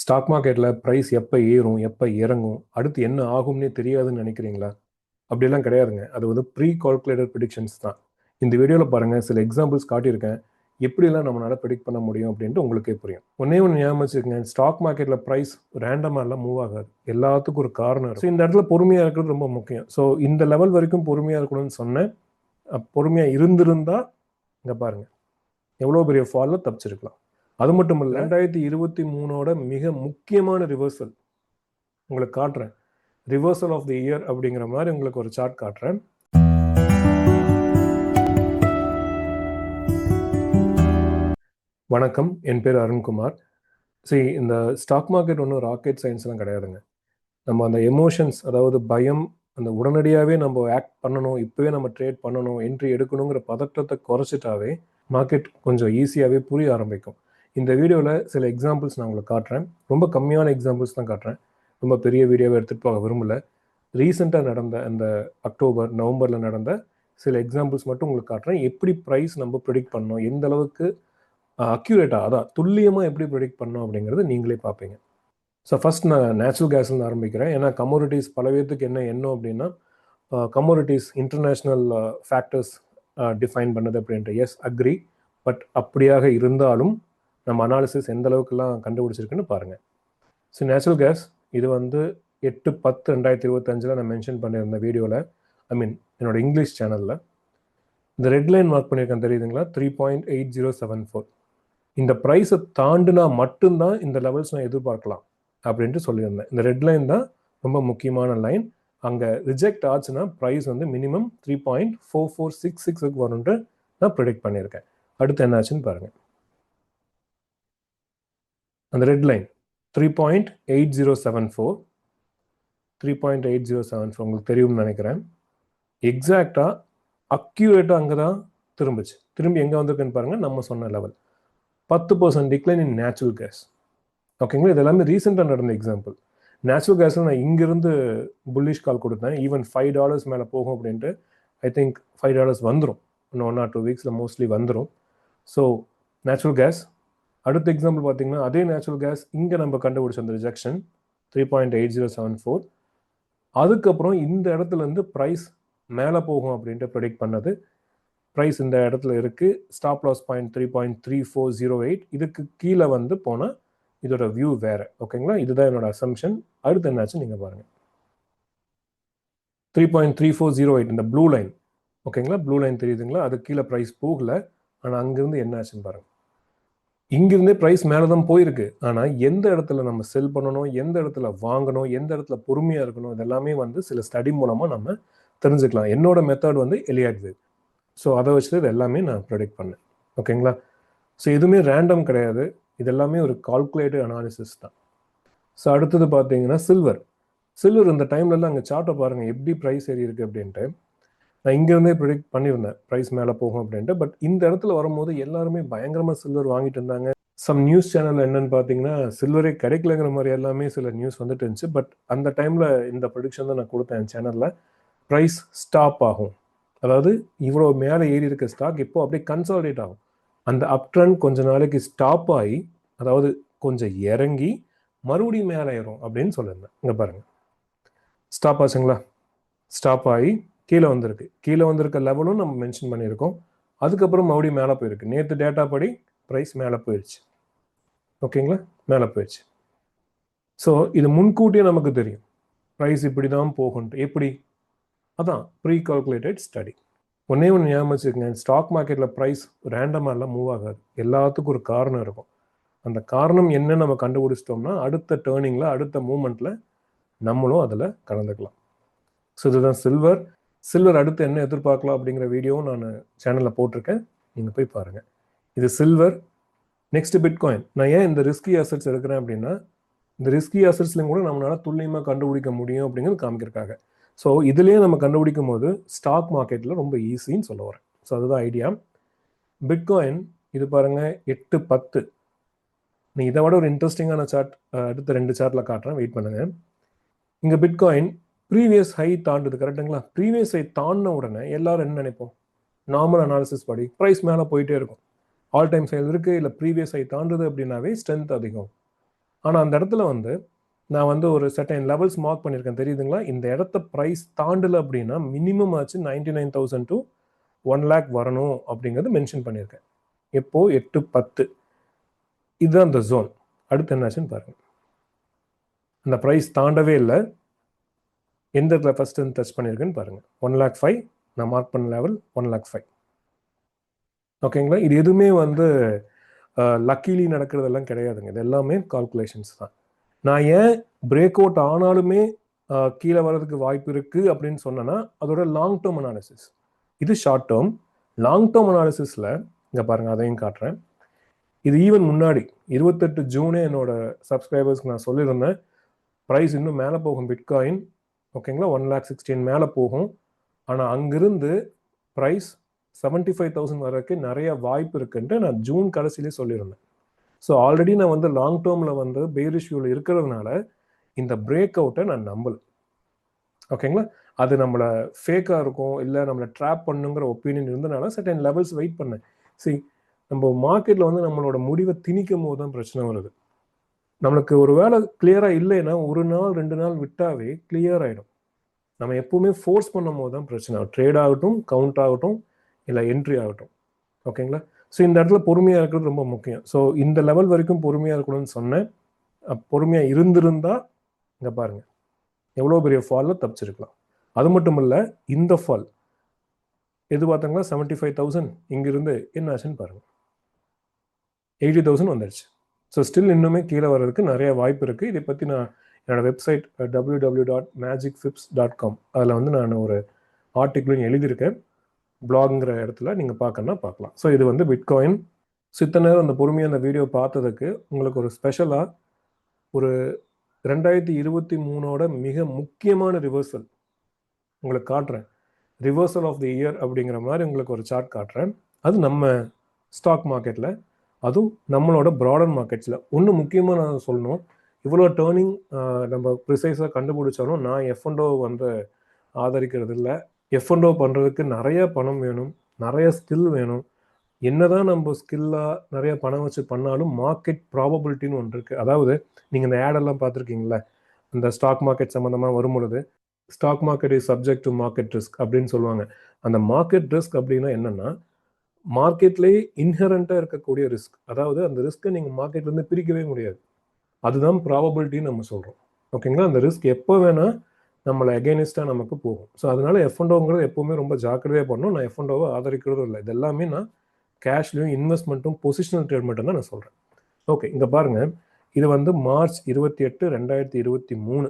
Stock மார்க்கெட்டில் price எப்போ ஏறும் எப்போ இறங்கும் அடுத்து என்ன ஆகும்னே தெரியாதுன்னு நினைக்கிறீங்களா? அப்படிலாம் கிடையாதுங்க. அது வந்து ப்ரீ கால்குலேட்டட் ப்ரிடிக்ஷன்ஸ் தான். இந்த வீடியோவில் பாருங்கள் சில எக்ஸாம்பிள்ஸ் காட்டியிருக்கேன். எப்படிலாம் நம்மளால் ப்ரிடிக்ட் பண்ண முடியும் அப்படின்ட்டு உங்களுக்கே புரியும். ஒன்னே ஒன்று ஞாபகம் வச்சுக்கோங்க ஸ்டாக் மார்க்கெட்டில் ப்ரைஸ் ரேண்டமாக எல்லாம் மூவ் ஆகாது. எல்லாத்துக்கும் ஒரு காரணம் இருக்கும். ஸோ இந்த இடத்துல பொறுமையாக இருக்கிறது ரொம்ப முக்கியம். ஸோ இந்த லெவல் வரைக்கும் பொறுமையாக இருக்கணும்னு சொன்னேன். பொறுமையாக இருந்திருந்தால் இங்கே பாருங்கள் எவ்வளோ பெரிய ஃபாலில் தப்பிச்சிருக்கலாம். அது மட்டும் இல்லை ரெண்டாயிரத்தி இருபத்தி மூணோட மிக முக்கியமான ரிவர்சல் உங்களுக்கு காட்டுறேன். ரிவர்சல் ஆஃப் தி இயர் அப்படிங்கிற மாதிரி உங்களுக்கு ஒரு சார்ட் காட்டுறேன். வணக்கம். என் பேர் அருண்குமார். சரி இந்த ஸ்டாக் மார்க்கெட் ஒன்றும் ராக்கெட் சயின்ஸ்லாம் கிடையாதுங்க. நம்ம அந்த எமோஷன்ஸ் அதாவது பயம் அந்த உடனடியாகவே நம்ம ஆக்ட் பண்ணணும் இப்போவே நம்ம ட்ரேட் பண்ணணும் என்ட்ரி எடுக்கணுங்கிற பதற்றத்தை குறைச்சிட்டாவே மார்க்கெட் கொஞ்சம் ஈஸியாகவே புரிய ஆரம்பிக்கும். இந்த வீடியோவில் சில எக்ஸாம்பிள்ஸ் நான் உங்களுக்கு காட்டுறேன். ரொம்ப கம்மியான எக்ஸாம்பிள்ஸ் தான் காட்டுறேன். ரொம்ப பெரிய வீடியோவை எடுத்துகிட்டு போக விரும்பல. ரீசெண்டாக நடந்த அந்த அக்டோபர் நவம்பரில் நடந்த சில எக்ஸாம்பிள்ஸ் மட்டும் உங்களுக்கு காட்டுறேன். எப்படி ப்ரைஸ் நம்ம ப்ரிடிக்ட் பண்ணோம்? எந்த அளவுக்கு அக்யூரேட்டாக அதான் துல்லியமாக எப்படி ப்ரிடிக்ட் பண்ணோம் அப்படிங்கிறது நீங்களே பார்ப்பீங்க. ஸோ ஃபஸ்ட் நான் நேச்சுரல் கேஸ்லேருந்து ஆரம்பிக்கிறேன். ஏன்னா கமோடிட்டிஸ் பல பேர்த்துக்கு என்ன எண்ணம் அப்படின்னா கமோடிட்டிஸ் இன்டர்நேஷ்னல் ஃபேக்டர்ஸ் டிஃபைன் பண்ணது அப்படின்ற எஸ் அக்ரி பட் அப்படியாக இருந்தாலும் நம்ம அனாலிசிஸ் எந்த அளவுக்குலாம் கண்டுபிடிச்சிருக்குன்னு பாருங்கள் ஸோ நேச்சுரல் கேஸ் இது வந்து எட்டு பத்து ரெண்டாயிரத்தி இருபத்தஞ்சில் நான் மென்ஷன் பண்ணியிருந்த வீடியோவில் ஐ மீன் என்னோட இங்கிலீஷ் சேனலில் இந்த ரெட் லைன் மார்க் பண்ணியிருக்கேன் தெரியுதுங்களா? Three point eight zero seven four இந்த ப்ரைஸை தாண்டினா மட்டும்தான் இந்த லெவல்ஸ் நான் எதிர்பார்க்கலாம் அப்படின்ட்டு சொல்லியிருந்தேன். இந்த ரெட் லைன் தான் ரொம்ப முக்கியமான லைன் அங்கே ரிஜெக்ட் ஆச்சுன்னா ப்ரைஸ் வந்து minimum three point four four six சிக்ஸுக்கு வரும்ன்ட்டு நான் ப்ரிடிக்ட் பண்ணியிருக்கேன். அடுத்து என்ன ஆச்சுன்னு பாருங்கள் அந்த red line three point eight zero seven four three point eight zero seven four உங்களுக்கு தெரியும்னு நினைக்கிறேன். எக்ஸாக்டாக அக்யூரேட்டாக அங்கே தான் திரும்பிச்சு. திரும்பி எங்கே வந்திருக்குன்னு பாருங்கள் நம்ம சொன்ன லெவல் பத்து percent decline in natural gas ஓகேங்களா இது எல்லாமே ரீசெண்டாக நடந்த எக்ஸாம்பிள் நேச்சுரல் கேஸில் நான் இங்கேருந்து புல்லிஷ் கால் கொடுத்தேன். ஈவன் ஃபைவ் டாலர்ஸ் மேலே போகும் அப்படின்ட்டு ஐ திங்க் ஃபைவ் டாலர்ஸ் வந்துடும் இன்னும் ஒன் ஆர் டூ வீக்ஸில் மோஸ்ட்லி வந்துடும் ஸோ நேச்சுரல் கேஸ் அடுத்த எக்ஸாம்பிள் பார்த்தீங்கன்னா அதே நேச்சுரல் கேஸ் இங்கே நம்ம கண்டுபிடிச்ச அந்த rejection three point eight zero seven four அதுக்கப்புறம் இந்த இடத்துல இருந்து ப்ரைஸ் மேலே போகும் அப்படின்ட்டு ப்ரெடிக்ட் பண்ணது. ப்ரைஸ் இந்த இடத்துல இருக்குது stop loss point three point three four zero eight இதுக்கு கீழே வந்து போனால் இதோட வியூ வேறு. ஓகேங்களா இதுதான் என்னோட அசம்ஷன் அடுத்து என்னாச்சு நீங்கள் பாருங்கள் three point three four zero eight இந்த ப்ளூ லைன் ஓகேங்களா ப்ளூ லைன் தெரியுதுங்களா? அது கீழே ப்ரைஸ் போகல. ஆனால் அங்கேருந்து என்ன ஆச்சுன்னு பாருங்கள் இங்கிருந்தே ப்ரைஸ் மேலே தான் போயிருக்கு. ஆனால் எந்த இடத்துல நம்ம செல் பண்ணணும் எந்த இடத்துல வாங்கணும் எந்த இடத்துல பொறுமையாக இருக்கணும் இதெல்லாமே வந்து சில ஸ்டடி மூலமாக நம்ம தெரிஞ்சுக்கலாம். என்னோட மெத்தட் வந்து எலியாட் ஸோ அதை வச்சு இது எல்லாமே நான் ப்ரொடெக்ட் பண்ணேன். ஓகேங்களா ஸோ எதுவுமே ரேண்டம் கிடையாது. இதெல்லாமே ஒரு கால்குலேட்டட் அனாலிசிஸ் தான். ஸோ அடுத்தது பார்த்தீங்கன்னா சில்வர் சில்வர் இந்த டைம்லலாம் அங்கே சார்ட்டை பாருங்கள் எப்படி ப்ரைஸ் ஏறி இருக்குது அப்படின்ட்டு. நான் இங்கேருந்தே ப்ரிடிக்ட் பண்ணியிருந்தேன். ப்ரைஸ் மேலே போகும் அப்படின்ட்டு. பட் இந்த இடத்துல வரும்போது எல்லாருமே பயங்கரமாக சில்வர் வாங்கிட்டு இருந்தாங்க. சம் நியூஸ் சேனல் என்னன்னு பார்த்தீங்கன்னா சில்வரே கிடைக்கலங்கிற மாதிரி எல்லாமே சில நியூஸ் வந்துட்டு இருந்துச்சு. பட் அந்த டைமில் இந்த ப்ரொடிக்ஷன் தான் நான் கொடுத்தேன் என் சேனலில் ப்ரைஸ் ஸ்டாப் ஆகும். அதாவது இவ்வளோ மேலே ஏறி இருக்க ஸ்டாக் இப்போ அப்படியே கன்சாலிடேட் ஆகும். அந்த அப் ட்ரெண்ட் கொஞ்ச நாளைக்கு ஸ்டாப் ஆகி அதாவது கொஞ்சம் இறங்கி மறுபடியும் மேலே ஏறும் அப்படின்னு சொல்லியிருந்தேன். இங்கே பாருங்கள் ஸ்டாப் ஆச்சுங்களா? ஸ்டாப் ஆகி கீழே வந்திருக்கு. கீழே வந்திருக்க லெவலும் நம்ம மென்ஷன் பண்ணியிருக்கோம். அதுக்கப்புறம் மறுபடியும் மேலே போயிருக்கு. நேற்று டேட்டா படி ப்ரைஸ் மேலே போயிடுச்சு ஓகேங்களா மேலே போயிடுச்சு ஸோ இது முன்கூட்டியே நமக்கு தெரியும். ப்ரைஸ் இப்படி தான் போகும்ட்டு. எப்படி? அதான் ப்ரீ கால்குலேட்டட் ஸ்டடி ஒன்னே ஒன்று ஞாபகம் வச்சுக்கோங்க. ஸ்டாக் மார்க்கெட்டில் ப்ரைஸ் ரேண்டமாக எல்லாம் மூவ் ஆகாது. எல்லாத்துக்கும் ஒரு காரணம் இருக்கும். அந்த காரணம் என்ன நம்ம கண்டுபிடிச்சிட்டோம்னா அடுத்த டேர்னிங்கில் அடுத்த மூமெண்ட்டில் நம்மளும் அதில் கலந்துக்கலாம். ஸோ இதுதான் சில்வர் சில்வர் அடுத்து என்ன எதிர்பார்க்கலாம் அப்படிங்கிற வீடியோவும் நான் சேனலில் போட்டிருக்கேன். நீங்கள் போய் பாருங்கள் இது சில்வர் நெக்ஸ்ட் பிட்காயின் நான் ஏன் இந்த ரிஸ்கி அசட்ஸ் எடுக்கிறேன் அப்படின்னா இந்த ரிஸ்கி அசட்ஸ்லையும் கூட நம்மளால் துல்லியமாக கண்டுபிடிக்க முடியும் அப்படிங்கிறது காமிக்கிறக்காக ஸோ இதுலேயே நம்ம கண்டுபிடிக்கும் போது ஸ்டாக் மார்க்கெட்டில் ரொம்ப ஈஸின்னு சொல்ல வரேன். ஸோ அதுதான் ஐடியா பிட்காயின் இது பாருங்கள் எட்டு பத்து. நீ இதை விட ஒரு இன்ட்ரெஸ்டிங்கான சார்ட் அடுத்த ரெண்டு சார்ட்டில் காட்டுறேன். வெயிட் பண்ணுங்கள் இங்கே பிட்காயின் ப்ரீவியஸ் ஹை தாண்டுது கரெக்டுங்களா ப்ரீவியஸ் ஹை தாண்டின உடனே எல்லாரும் என்ன நினைப்போம்? நார்மல் அனாலிசிஸ் படி ப்ரைஸ் மேலே போயிட்டே இருக்கும். ஆல் டைம் சேல் இருக்குது இல்லை ப்ரீவியஸ் ஹை தாண்டுது அப்படின்னாவே ஸ்ட்ரென்த் அதிகம். ஆனால் அந்த இடத்துல வந்து நான் வந்து ஒரு செட்டன் லெவல்ஸ் மார்க் பண்ணியிருக்கேன் தெரியுதுங்களா? இந்த இடத்த ப்ரைஸ் தாண்டல அப்படின்னா மினிமம் ஆச்சு ninety nine thousand to one lakh வரணும் அப்படிங்கிறது மென்ஷன் பண்ணியிருக்கேன். எப்போ? எட்டு பத்து. இதுதான் அந்த ஜோன் அடுத்து என்னாச்சுன்னு பாருங்க. அந்த ப்ரைஸ் தாண்டவே இல்லை. எந்த இடத்துல ஃபர்ஸ்ட் டச் பண்ணியிருக்குன்னு பாருங்கள் ஒன் லேக் ஃபைவ் நான் மார்க் பண்ண லெவல் ஒன் லேக் ஃபைவ் ஓகேங்களா இது எதுவுமே வந்து லக்கிலி நடக்கிறதெல்லாம் கிடையாதுங்க. இது எல்லாமே கால்குலேஷன்ஸ் தான். நான் ஏன் பிரேக் அவுட் ஆனாலுமே கீழே வர்றதுக்கு வாய்ப்பு இருக்குது அப்படின்னு சொன்னேன்னா அதோட லாங் டேர்ம் அனாலிசிஸ் இது ஷார்ட் டேர்ம் லாங் டேர்ம் அனாலிசிஸில் இங்கே பாருங்கள் அதையும் காட்டுறேன். இது ஈவன் முன்னாடி இருபத்தெட்டு ஜூனே என்னோட சப்ஸ்கிரைபர்ஸ்க்கு நான் சொல்லியிருந்தேன் ப்ரைஸ் இன்னும் மேலே போகும் பிட்காயின் ஓகேங்களா ஒன் லேக் சிக்ஸ்டீன் மேலே போகும். ஆனால் அங்கிருந்து ப்ரைஸ் செவன்ட்டி ஃபைவ் தௌசண்ட் வரைக்கும் நிறைய வாய்ப்பு இருக்குன்ட்டு நான் ஜூன் கடைசியிலே சொல்லியிருந்தேன். ஸோ ஆல்ரெடி நான் வந்து லாங் டேர்மில் வந்து பேரிஷ்யூவில் இருக்கிறதுனால இந்த பிரேக் அவுட்டை நான் நம்பல. ஓகேங்களா அது நம்மளை ஃபேக்காக இருக்கும் இல்லை நம்மளை ட்ராப் பண்ணுங்கிற ஒப்பீனியன் இருந்தனால சர்டன் லெவல்ஸ் வெயிட் பண்ணேன். சரி நம்ம மார்க்கெட்டில் வந்து நம்மளோட முடிவை திணிக்கும் போது தான் பிரச்சனை வருது. நம்மளுக்கு ஒரு வேலை கிளியராக இல்லைன்னா ஒரு நாள் ரெண்டு நாள் விட்டாவே கிளியர் ஆகிடும் நம்ம எப்பவுமே ஃபோர்ஸ் பண்ணும் போது தான் பிரச்சனை. ட்ரேட் ஆகட்டும் கவுண்ட் ஆகட்டும் இல்லை என்ட்ரி ஆகட்டும். ஓகேங்களா ஸோ இந்த இடத்துல பொறுமையாக இருக்கிறது ரொம்ப முக்கியம். ஸோ இந்த லெவல் வரைக்கும் பொறுமையாக இருக்கணும்னு சொன்னேன். பொறுமையாக இருந்திருந்தா இங்கே பாருங்கள் எவ்வளோ பெரிய ஃபாலில் தப்பிச்சிருக்கலாம். அது மட்டும் இல்லை இந்த ஃபால் எது பார்த்தாங்களா? செவன்ட்டி ஃபைவ் தௌசண்ட் இங்கிருந்து என்ன ஆச்சுன்னு பாருங்கள் எயிட்டி தௌசண்ட் வந்துடுச்சு ஸோ ஸ்டில் இன்னுமே கீழே வர்றதுக்கு நிறைய வாய்ப்பு இருக்குது இதை பற்றி நான் என்னோடய website W W dot magic fibs dot com அதில் வந்து நான் ஒரு ஆர்டிக்கிளும் எழுதியிருக்கேன். பிளாக்ங்கிற இடத்துல நீங்கள் பார்க்கணுன்னா பார்க்கலாம். ஸோ இது வந்து பிட்காயின் சித்த நேரம் அந்த பொறுமையாக அந்த வீடியோ பார்த்ததுக்கு உங்களுக்கு ஒரு ஸ்பெஷலாக ஒரு ரெண்டாயிரத்தி இருபத்தி மூணோட மிக முக்கியமான ரிவர்சல் உங்களுக்கு காட்டுறேன். ரிவர்சல் ஆஃப் தி இயர் அப்படிங்கிற மாதிரி உங்களுக்கு ஒரு சார்ட் காட்டுறேன். அது நம்ம ஸ்டாக் மார்க்கெட்டில் அதுவும் நம்மளோட ப்ராடர் மார்க்கெட்ஸில் ஒன்று முக்கியமாக நான் சொல்லணும். இவ்வளோ டேர்னிங் நம்ம ப்ரிசைஸாக கண்டுபிடிச்சாலும் நான் எஃப்என்டோ வந்து ஆதரிக்கிறது இல்லை. எஃப்என்டோ பண்ணுறதுக்கு நிறைய பணம் வேணும். நிறைய ஸ்கில் வேணும். என்னதான் நம்ம ஸ்கில்லாக நிறைய பணம் வச்சு பண்ணாலும் மார்க்கெட் ப்ராபபிலிட்டின்னு ஒன்று இருக்குது அதாவது நீங்கள் இந்த ஆடெல்லாம் பார்த்துருக்கீங்களா இந்த ஸ்டாக் மார்க்கெட் சம்மந்தமாக வரும் பொழுது stock market is subject to market risk அப்படின்னு சொல்லுவாங்க. அந்த மார்க்கெட் ரிஸ்க் அப்படின்னா என்னென்னா மார்க்கெட்லேயே இன்ஹரண்ட்டாக இருக்கக்கூடிய ரிஸ்க் அதாவது அந்த ரிஸ்க்கை நீங்கள் மார்க்கெட்லேருந்து பிரிக்கவே முடியாது. அதுதான் ப்ராபபிலிட்டின்னு நம்ம சொல்கிறோம் ஓகேங்களா அந்த ரிஸ்க் எப்போ வேணால் நம்மளை அகேனிஸ்டாக நமக்கு போகும். ஸோ அதனால எஃப்என்டோங்கிறது எப்போவுமே ரொம்ப ஜாக்கிரதையாக பண்ணணும். நான் எஃப்என்டோவை ஆதரிக்கிறதும் இல்லை. இது எல்லாமே நான் கேஷ்லையும் இன்வெஸ்ட்மெண்ட்டும் பொசிஷனல் ட்ரேட் மட்டும் தான் நான் சொல்கிறேன் ஓகே இங்கே பாருங்கள் இது வந்து மார்ச் இருபத்தி எட்டு ரெண்டாயிரத்தி இருபத்தி மூணு.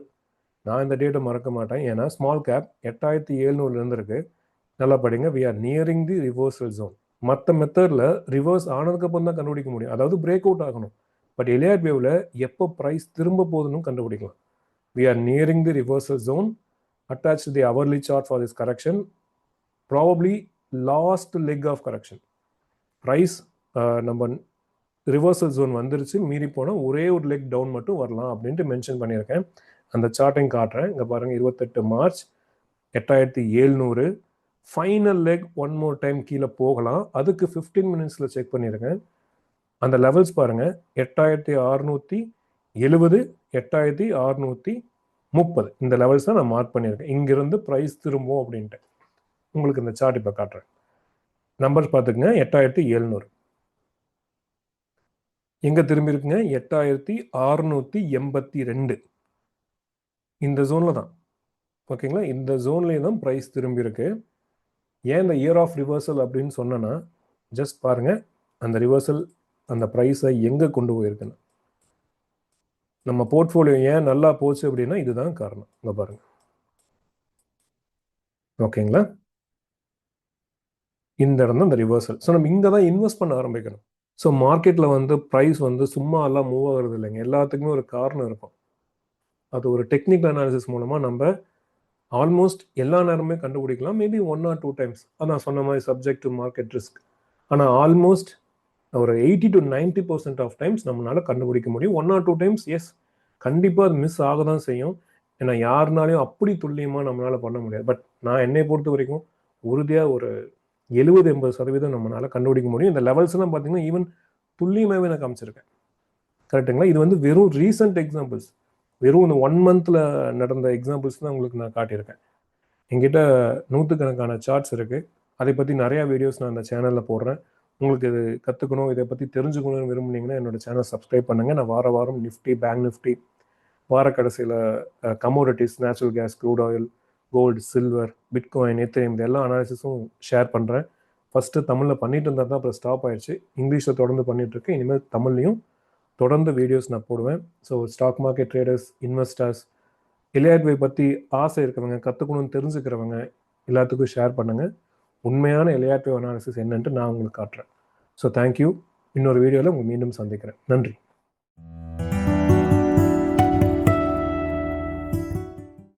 நான் இந்த டேட்டை மறக்க மாட்டேன். ஏன்னா ஸ்மால் கேப் எட்டாயிரத்தி எழுநூறுலேருந்து இருக்கு. நல்லா படிங்க. We are nearing the reversal zone மற்ற மெத்தடில் ரிவர்ஸ் ஆனதுக்கப்புறம் தான் கண்டுபிடிக்க முடியும். அதாவது பிரேக் அவுட் ஆகணும். பட் எலியாட் வேவில் எப்போ ப்ரைஸ் திரும்ப போகுதுன்னு கண்டுபிடிக்கலாம். We are nearing the reversal zone attach the hourly chart for this correction probably last leg of correction price நம்ம ரிவர்சல் ஜோன் வந்துருச்சு. மீறி போனால் ஒரே ஒரு லெக் டவுன் மட்டும் வரலாம் அப்படின்ட்டு மென்ஷன் பண்ணியிருக்கேன். அந்த சார்ட்டையும் காட்டுறேன். இங்கே பாருங்கள் இருபத்தெட்டு மார்ச் எட்டாயிரத்தி ஏழ்நூறு. Final leg one more time கீழே போகலாம். அதுக்கு ஃபிஃப்டீன் மினிட்ஸில் செக் பண்ணியிருக்கேன் அந்த லெவல்ஸ் பாருங்கள் எட்டாயிரத்தி அறுநூற்றி எழுபது எட்டாயிரத்தி அறுநூற்றி முப்பது. இந்த லெவல்ஸ் தான் நான் மார்க் பண்ணியிருக்கேன். இங்கிருந்து ப்ரைஸ் திரும்பும் அப்படின்ட்டு. உங்களுக்கு இந்த சார்ட் இப்போ காட்டுறேன். நம்பர்ஸ் பார்த்துக்குங்க. எட்டாயிரத்தி எழுநூறு. எங்கே திரும்பியிருக்குங்க? எட்டாயிரத்தி அறுநூற்றி எண்பத்தி ரெண்டு. இந்த ஜோனில் தான். ஓகேங்களா இந்த ஜோன்லேயே தான் ப்ரைஸ் திரும்பியிருக்கு. ஏன் இந்த இயர் ஆஃப் ரிவர்சல் அப்படின்னு சொன்னேன்னா ஜஸ்ட் பாருங்க அந்த ரிவர்சல் அந்த ப்ரைஸை எங்கே கொண்டு போயிருக்குன்னு. நம்ம போர்ட்ஃபோலியோ ஏன் நல்லா போச்சு அப்படின்னா இதுதான் காரணம். இங்கே பாருங்க. ஓகேங்களா? இந்த இடம் தான் இந்த ரிவர்சல் ஸோ நம்ம இங்கே தான் இன்வெஸ்ட் பண்ண ஆரம்பிக்கணும். ஸோ மார்க்கெட்டில் வந்து ப்ரைஸ் வந்து சும்மா எல்லாம் மூவ் ஆகுறது இல்லைங்க. எல்லாத்துக்குமே ஒரு காரணம் இருக்கும். அது ஒரு டெக்னிக்கல் அனாலிசிஸ் மூலமாக நம்ம ஆல்மோஸ்ட் எல்லா நேரமே கண்டுபிடிக்கலாம். Maybe one or two times அதான் சொன்ன மாதிரி சப்ஜெக்ட் டு மார்க்கெட் ரிஸ்க் ஆனால் ஆல்மோஸ்ட் ஒரு eighty to ninety percent of times நம்மளால கண்டுபிடிக்க முடியும். One or two times yes கண்டிப்பாக அது மிஸ் ஆக தான் செய்யும். ஏன்னா யாருனாலையும் அப்படி துல்லியமாக நம்மளால பண்ண முடியாது. பட் நான் என்னை பொறுத்த வரைக்கும் உறுதியாக ஒரு எழுபது எண்பது சதவீதம் நம்மளால கண்டுபிடிக்க முடியும். இந்த லெவல்ஸ்லாம் பார்த்தீங்கன்னா ஈவன் துல்லியமாகவே நான் காமிச்சிருக்கேன். கரெக்டுங்களா இது வந்து வெறும் ரீசன்ட் எக்ஸாம்பிள்ஸ் வெறும் இந்த ஒன் மந்தில் நடந்த எக்ஸாம்பிள்ஸ் தான் உங்களுக்கு நான் காட்டியிருக்கேன். எங்கிட்ட நூற்றுக்கணக்கான சார்ட்ஸ் இருக்குது அதை பற்றி நிறையா வீடியோஸ் நான் அந்த சேனலில் போடுறேன். உங்களுக்கு இது கற்றுக்கணும் இதை பற்றி தெரிஞ்சுக்கணும்னு விரும்புனீங்கன்னா என்னோட சேனல் சப்ஸ்கிரைப் பண்ணுங்கள் நான் வார வாரம் நிஃப்டி பேங்க் நிஃப்டி வார கடைசியில் commodities natural gas crude oil gold silver bitcoin எத்தனையும் இது எல்லா அனாலிசிஸும் ஷேர் பண்ணுறேன் ஃபஸ்ட்டு தமிழில் பண்ணிட்டு இருந்தால் தான் அப்புறம் ஸ்டாப் ஆயிடுச்சு இங்கிலீஷில் தொடர்ந்து பண்ணிட்டு இருக்கேன். இனிமேல் தமிழ்லையும் தொடர்ந்து வீடியோஸ் நான் போடுவேன். So stock market traders investors இளையாட்வை பற்றி ஆசை இருக்கிறவங்க கற்றுக்கணும்னு தெரிஞ்சுக்கிறவங்க எல்லாத்துக்கும் ஷேர் பண்ணுங்கள் உண்மையான இளையாட்வை அனாலிசிஸ் என்னன்ட்டு நான் உங்களுக்கு காட்டுறேன். ஸோ தேங்க்யூ இன்னொரு வீடியோவில் உங்கள் மீண்டும் சந்திக்கிறேன். நன்றி.